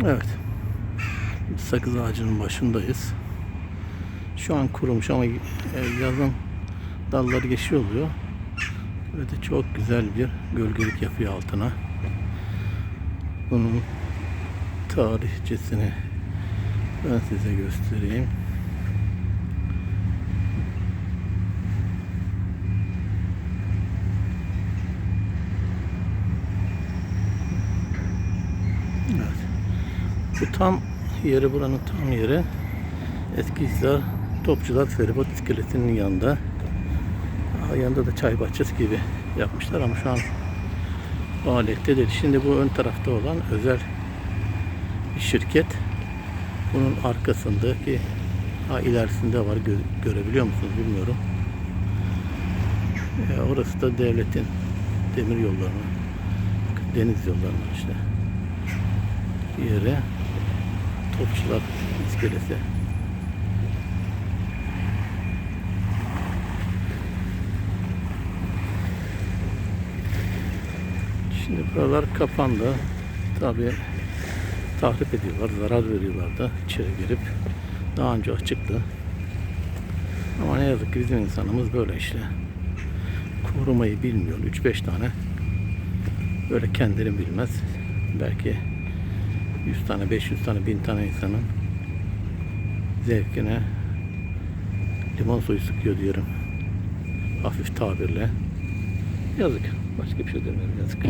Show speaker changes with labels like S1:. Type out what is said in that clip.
S1: Evet. Sakız ağacının başındayız. Şu an kurumuş ama e, yazın dalları yeşil oluyor. Ve de çok güzel bir gölgelik yapıyor altına. Bunun tarihçesini ben size göstereyim. Evet. Bu tam yeri buranın tam yeri. Eskihisar Topçular Feribot iskeletinin yanında. Aa, yanında da çay bahçesi gibi yapmışlar ama şu an faaliyette değil. Şimdi bu ön tarafta olan özel bir şirket. Bunun arkasındaki ha, ilerisinde var Gö- görebiliyor musunuz bilmiyorum. Ya, orası da devletin demir yollarının deniz yollarının işte yeri Topçular iskelesi. Şimdi buralar kapandı. Tabi tahrip ediyorlar, zarar veriyorlar da içeri girip. Daha önce açıktı. Ama ne yazık ki bizim insanımız böyle işte. Korumayı bilmiyor. 3-5 tane böyle kendini bilmez. Belki 100 tane, 500 tane, 1000 tane insanın zevkine limon suyu sıkıyor diyorum. Hafif tabirle. Yazık. Başka bir şey demiyorum yazık.